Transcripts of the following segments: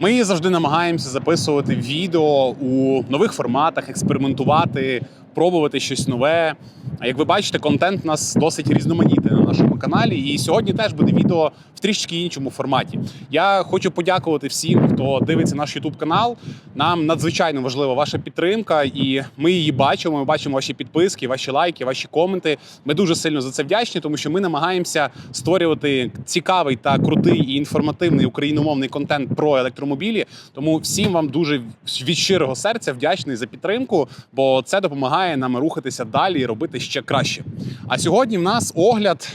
Ми завжди намагаємося записувати відео у нових форматах, експериментувати, пробувати щось нове. Як ви бачите, контент у нас досить різноманітний на нашому каналі. І сьогодні теж буде відео в трішки іншому форматі. Я хочу подякувати всім, хто дивиться наш YouTube канал. Нам надзвичайно важлива ваша підтримка, і ми її бачимо. Ми бачимо ваші підписки, ваші лайки, ваші коменти. Ми дуже сильно за це вдячні, тому що ми намагаємося створювати цікавий та крутий і інформативний україномовний контент про електромобілі. Тому всім вам дуже від щирого серця вдячний за підтримку, бо це допомагає нам рухатися далі і робити ще краще. А сьогодні в нас огляд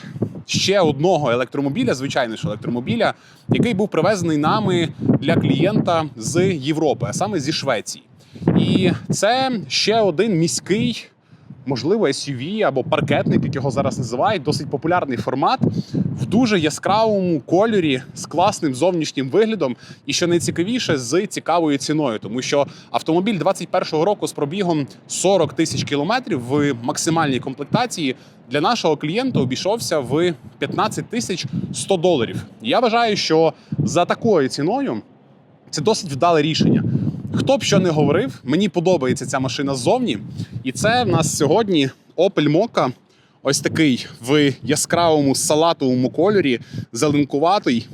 ще одного електромобіля, звичайно ж електромобіля, який був привезений нами для клієнта з Європи, а саме зі Швеції. І це ще один міський. Можливо, SUV або паркетник, як його зараз називають, досить популярний формат дуже яскравому кольорі з класним зовнішнім виглядом, і що найцікавіше, з цікавою ціною, тому що автомобіль 21-го року з пробігом 40 тисяч кілометрів в максимальній комплектації для нашого клієнта обійшовся в 15 тисяч 100 доларів. Я вважаю, що за такою ціною це досить вдале рішення. Хто б що не говорив, мені подобається ця машина ззовні. І це в нас сьогодні Opel Mokka. Ось такий в яскравому салатовому кольорі, зеленкуватий,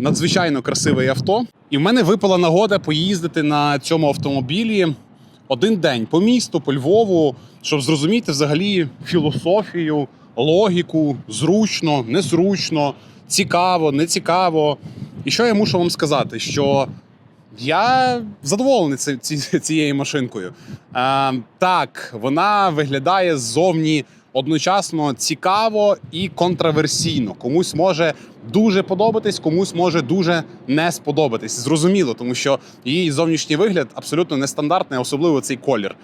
надзвичайно красиве авто. І в мене випала нагода поїздити на цьому автомобілі один день по місту, по Львову, щоб зрозуміти взагалі філософію, логіку, зручно, незручно, цікаво, не цікаво. І що я мушу вам сказати? Що я задоволений ці- ці- цією машинкою. Е, так, вона виглядає ззовні одночасно цікаво і контраверсійно. Комусь може дуже подобатись, комусь може дуже не сподобатись. Зрозуміло, тому що її зовнішній вигляд абсолютно нестандартний, особливо цей колір.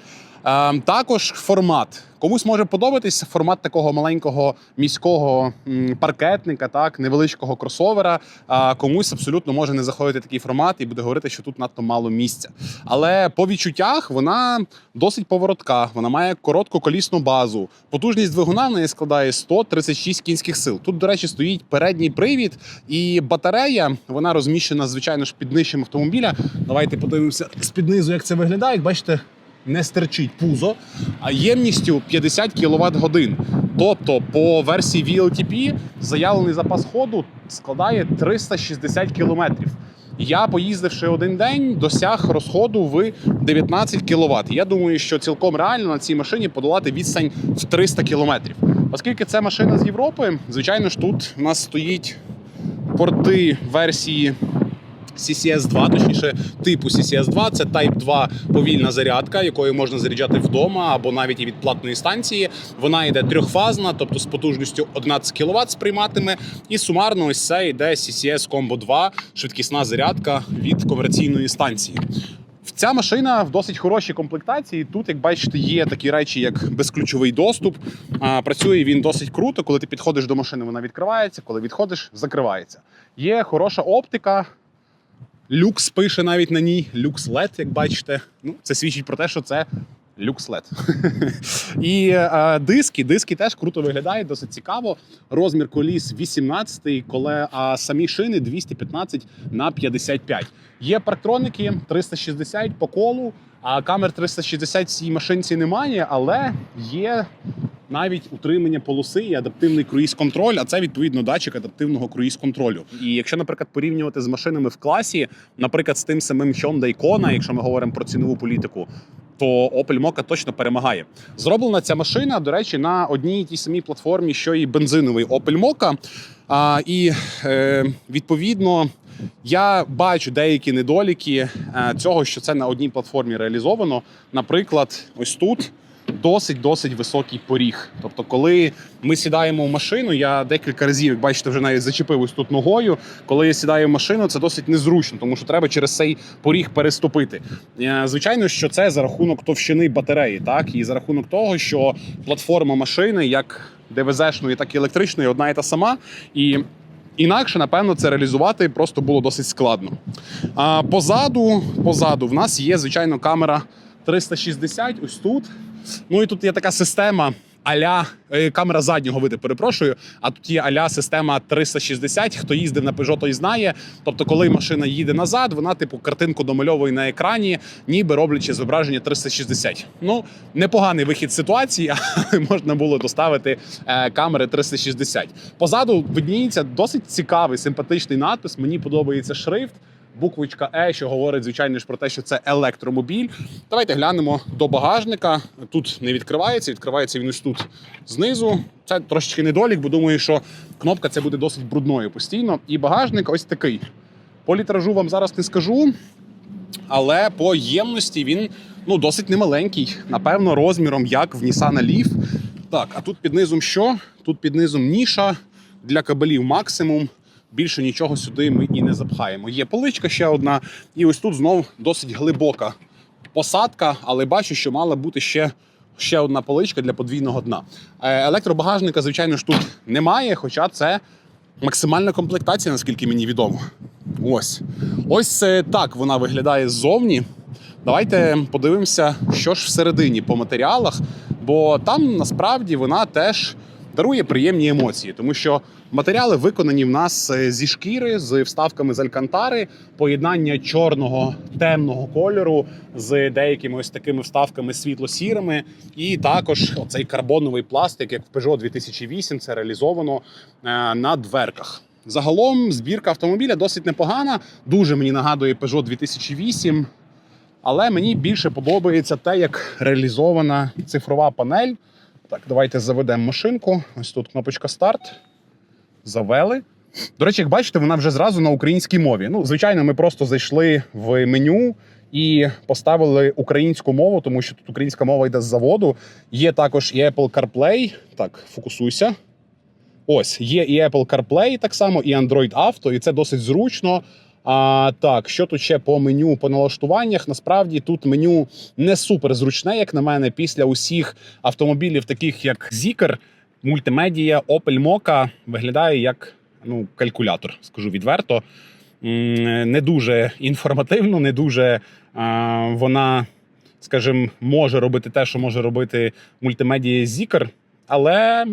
Е, також формат. Комусь може подобатись формат такого маленького міського паркетника, так невеличкого кросовера. А комусь абсолютно може не заходити такий формат і буде говорити, що тут надто мало місця. Але по відчуттях вона досить поворотка. Вона має коротку колісну базу. Потужність двигуна в неї складає 136 кінських сил. Тут, до речі, стоїть передній привід, і батарея вона розміщена, звичайно ж, під нижчим автомобіля. Давайте подивимося з під низу, як це виглядає. Як бачите, не стерчить пузо, а ємністю 50 кВт годин. Тобто по версії VLTP заявлений запас ходу складає 360 км. Я, поїздивши один день, досяг розходу в 19 кВт. Я думаю, що цілком реально на цій машині подолати відстань в 300 км. Оскільки це машина з Європи, звичайно ж, тут у нас стоїть порти версії CCS 2, точніше, типу CCS 2 це Type 2 повільна зарядка, якою можна заряджати вдома або навіть і від платної станції. Вона йде трьохфазна, тобто з потужністю 11 кВт сприйматиме. І сумарно ось це йде CCS Combo 2, швидкісна зарядка від комерційної станції. Ця машина в досить хорошій комплектації. Тут, як бачите, є такі речі, як безключовий доступ. Працює він досить круто. Коли ти підходиш до машини, вона відкривається, коли відходиш, закривається. Є хороша оптика. Люкс пише навіть на ній. Люкс LED, як бачите. Ну, це свідчить про те, що це люкс LED. І е, диски, диски теж круто виглядають, досить цікаво. Розмір коліс 18, коле, а самі шини 215 на 55. Є парктроники 360 по колу, а камер 360 в цій машинці немає, але є навіть утримання полоси і адаптивний круїз-контроль, а це відповідно датчик адаптивного круїз-контролю. І якщо, наприклад, порівнювати з машинами в класі, наприклад, з тим самим Hyundai Kona, якщо ми говоримо про цінову політику. То Opel Mokka точно перемагає. Зроблена ця машина, до речі, на одній тій самій платформі, що і бензиновий Opel Mokka. А, і е, відповідно я бачу деякі недоліки е, цього, що це на одній платформі реалізовано. Наприклад, ось тут досить досить високий поріг. Тобто, коли ми сідаємо в машину, я декілька разів, як бачите, вже навіть зачепив тут ногою. Коли я сідаю в машину, це досить незручно, тому що треба через цей поріг переступити. Е, Звичайно, що це за рахунок товщини батареї, так і за рахунок того, що платформа машини, як ДВЗ-шної, так і електричної, одна і та сама. І Інакше, напевно, це реалізувати просто було досить складно. А позаду, позаду в нас є, звичайно, камера 360 ось тут. Ну і тут є така система аля е, камера заднього виду, перепрошую. А тут є аля система 360. Хто їздив на Peugeot, той знає. Тобто, коли машина їде назад, вона типу картинку домальовує на екрані, ніби роблячи зображення 360. Ну непоганий вихід ситуації, але можна було доставити е, камери 360. Позаду видніється досить цікавий, симпатичний надпис. Мені подобається шрифт. Буквочка Е, що говорить, звичайно ж, про те, що це електромобіль. Давайте глянемо до багажника. Тут не відкривається, відкривається він ось тут знизу. Це трошечки недолік, бо думаю, що кнопка це буде досить брудною постійно. І багажник ось такий. По літражу вам зараз не скажу, але по ємності він ну, досить немаленький. Напевно, розміром як в Nissan Leaf. Так, а тут під низом що? Тут під низом ніша для кабелів максимум. Більше нічого сюди ми і не запхаємо. Є поличка ще одна, і ось тут знов досить глибока посадка, але бачу, що мала бути ще, ще одна поличка для подвійного дна. Е, Електробагажника, звичайно ж, тут немає, хоча це максимальна комплектація, наскільки мені відомо. Ось. Ось так вона виглядає ззовні. Давайте подивимося, що ж всередині по матеріалах, бо там насправді вона теж дарує приємні емоції, тому що матеріали виконані в нас е, зі шкіри з вставками з алькантари, поєднання чорного темного кольору з деякими ось такими вставками світло-сірими, і також оцей карбоновий пластик, як в Peugeot 2008, це реалізовано е, на дверках. Загалом збірка автомобіля досить непогана. Дуже мені нагадує Peugeot 2008. Але мені більше подобається те, як реалізована цифрова панель. Так, давайте заведемо машинку. Ось тут кнопочка старт. Завели. До речі, як бачите, вона вже зразу на українській мові. Ну, звичайно, ми просто зайшли в меню і поставили українську мову, тому що тут українська мова йде з заводу. Є також і Apple CarPlay. Так, фокусуйся. Ось, є і Apple CarPlay так само, і Android Auto, і це досить зручно. А так, що тут ще по меню по налаштуваннях? Насправді тут меню не супер зручне, як на мене, після усіх автомобілів, таких як Zikr, мультимедія, Opel Mokka, виглядає як ну, калькулятор, скажу відверто. Не дуже інформативно, не дуже а, вона, скажімо, може робити те, що може робити мультимедія Zikr, але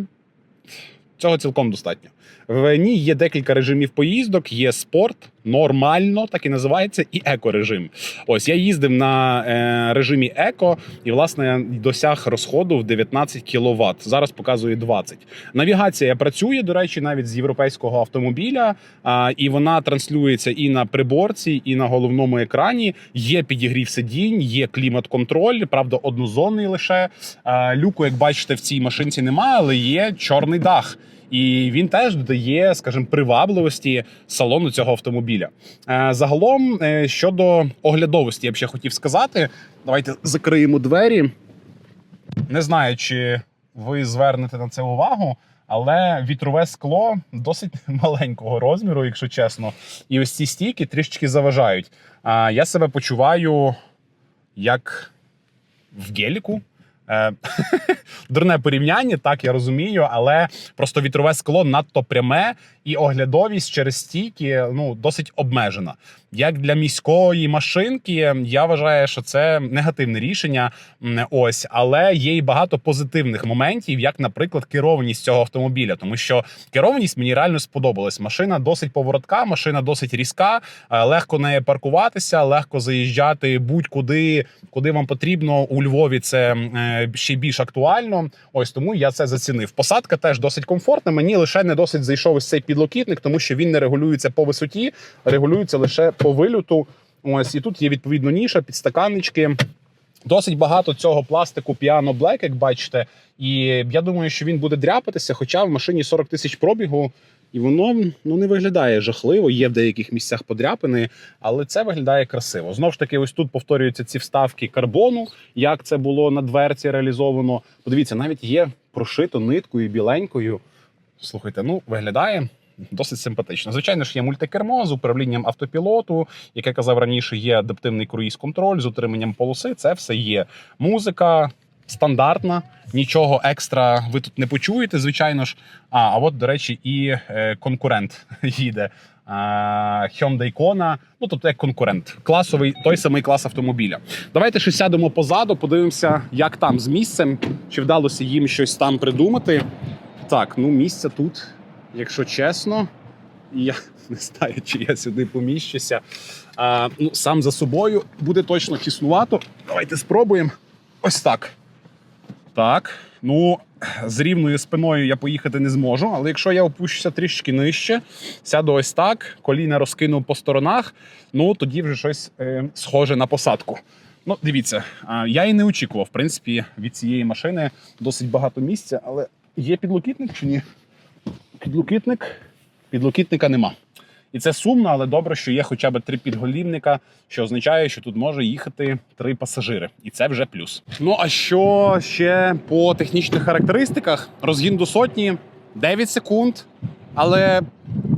цього цілком достатньо. В ній є декілька режимів поїздок: є спорт, нормально, так і називається, і еко-режим. Ось я їздив на е, режимі еко і, власне, досяг розходу в 19 кВт. Зараз показує 20. Навігація працює, до речі, навіть з європейського автомобіля, а, і вона транслюється і на приборці, і на головному екрані. Є підігрів сидінь, є клімат-контроль, правда, однозонний лише. А, люку, як бачите, в цій машинці немає, але є чорний дах. І він теж додає, скажімо, привабливості салону цього автомобіля. Е, Загалом, е, щодо оглядовості, я б ще хотів сказати. Давайте закриємо двері. Не знаю, чи ви звернете на це увагу, але вітрове скло досить маленького розміру, якщо чесно. І ось ці стійки трішечки заважають. А я себе почуваю як в геліку. Е, Дурне порівняння, так я розумію, але просто вітрове скло надто пряме і оглядовість через стійки ну досить обмежена. Як для міської машинки, я вважаю, що це негативне рішення. Ось, але є і багато позитивних моментів, як, наприклад, керованість цього автомобіля, тому що керованість мені реально сподобалась. Машина досить поворотка, машина досить різка, е, легко нею паркуватися, легко заїжджати будь-куди, куди вам потрібно. У Львові це е, ще більш актуально. Ось тому я це зацінив. Посадка теж досить комфортна. Мені лише не досить зайшов ось цей підлокітник, тому що він не регулюється по висоті, регулюється лише по вильоту. Ось і тут є відповідно ніша, підстаканнички. Досить багато цього пластику Piano Black, як бачите. І я думаю, що він буде дряпатися, хоча в машині 40 тисяч пробігу, і воно ну не виглядає жахливо. Є в деяких місцях подряпини, але це виглядає красиво. Знову ж таки, ось тут повторюються ці вставки карбону, як це було на дверці реалізовано. Подивіться, навіть є прошито ниткою біленькою. Слухайте, ну виглядає. Досить симпатично. Звичайно ж, є мультикермо з управлінням автопілоту, як я казав раніше, є адаптивний круїз-контроль з утриманням полоси. Це все є. Музика стандартна, нічого екстра ви тут не почуєте, звичайно ж. А, а от, до речі, і е, конкурент їде. Hyundai Kona, ну тобто як конкурент, класовий, той самий клас автомобіля. Давайте ще сядемо позаду, подивимося, як там з місцем, чи вдалося їм щось там придумати. Так, ну місця тут, якщо чесно, я не знаю, чи я сюди поміщуся. А, ну, сам за собою буде точно тіснувато. Давайте спробуємо. Ось так. Так. Ну, з рівною спиною я поїхати не зможу, але якщо я опущуся трішки нижче, сяду ось так, коліна розкину по сторонах, ну тоді вже щось е, схоже на посадку. Ну, дивіться, я і не очікував, в принципі, від цієї машини досить багато місця, але є підлокітник чи ні? Підлокітник. Підлокітника нема. І це сумно, але добре, що є хоча б три підголівника, що означає, що тут може їхати три пасажири, і це вже плюс. Ну а що ще по технічних характеристиках? Розгін до сотні 9 секунд. Але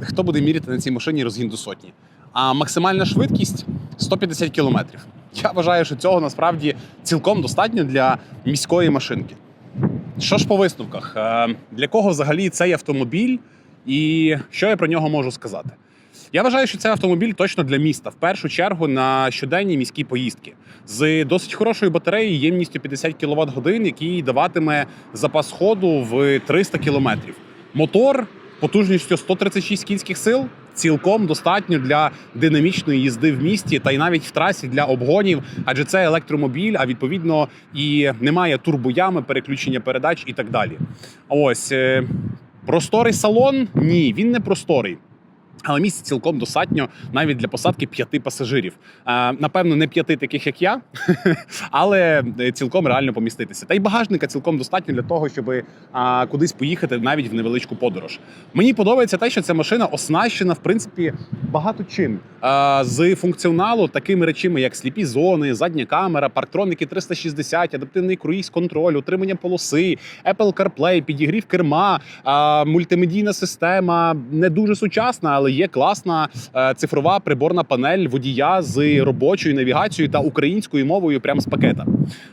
хто буде міряти на цій машині розгін до сотні? А максимальна швидкість 150 кілометрів. Я вважаю, що цього насправді цілком достатньо для міської машинки. Що ж по висновках? Е, Для кого взагалі цей автомобіль, і що я про нього можу сказати? Я вважаю, що цей автомобіль точно для міста, в першу чергу на щоденні міські поїздки з досить хорошою батареєю, ємністю 50 кВт годин, який даватиме запас ходу в 300 км. Мотор потужністю 136 кінських сил. Цілком достатньо для динамічної їзди в місті та й навіть в трасі для обгонів, адже це електромобіль, а відповідно і немає турбоями, переключення передач і так далі. Ось е, просторий салон? Ні, він не просторий. Але місця цілком достатньо навіть для посадки п'яти пасажирів. Е, Напевно, не п'яти таких, як я, але е, цілком реально поміститися. Та й багажника цілком достатньо для того, щоб кудись поїхати навіть в невеличку подорож. Мені подобається те, що ця машина оснащена в принципі багато чим з функціоналу такими речами, як сліпі зони, задня камера, парктроники 360, адаптивний круїз контроль, утримання полоси, Apple CarPlay, підігрів керма, мультимедійна система не дуже сучасна, але є класна е, цифрова приборна панель водія з робочою навігацією та українською мовою прямо з пакета.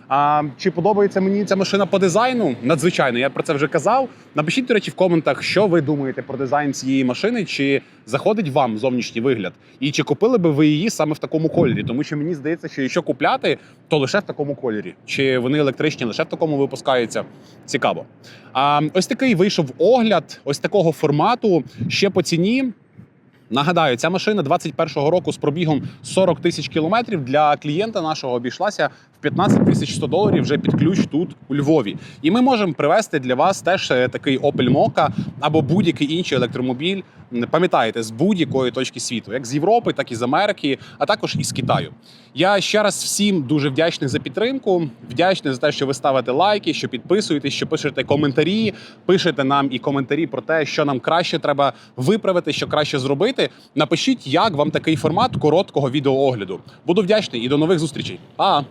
А чи подобається мені ця машина по дизайну? Надзвичайно, я про це вже казав. Напишіть, до речі, в коментах, що ви думаєте про дизайн цієї машини, чи заходить вам зовнішній вигляд, і чи купили би ви її саме в такому кольорі? Тому що мені здається, що якщо купляти, то лише в такому кольорі. Чи вони електричні лише в такому випускаються? Цікаво. А ось такий вийшов огляд, ось такого формату. Ще по ціні. Нагадаю, ця машина 21-го року з пробігом 40 тисяч кілометрів для клієнта нашого обійшлася в 15 тисяч 100 доларів вже під ключ тут у Львові. І ми можемо привезти для вас теж е, такий Opel Mokka або будь-який інший електромобіль. Пам'ятаєте, з будь-якої точки світу, як з Європи, так і з Америки, а також із Китаю. Я ще раз всім дуже вдячний за підтримку. Вдячний за те, що ви ставите лайки, що підписуєтесь, що пишете коментарі, пишете нам і коментарі про те, що нам краще треба виправити, що краще зробити. Напишіть, як вам такий формат короткого відеоогляду. Буду вдячний і до нових зустрічей. Па!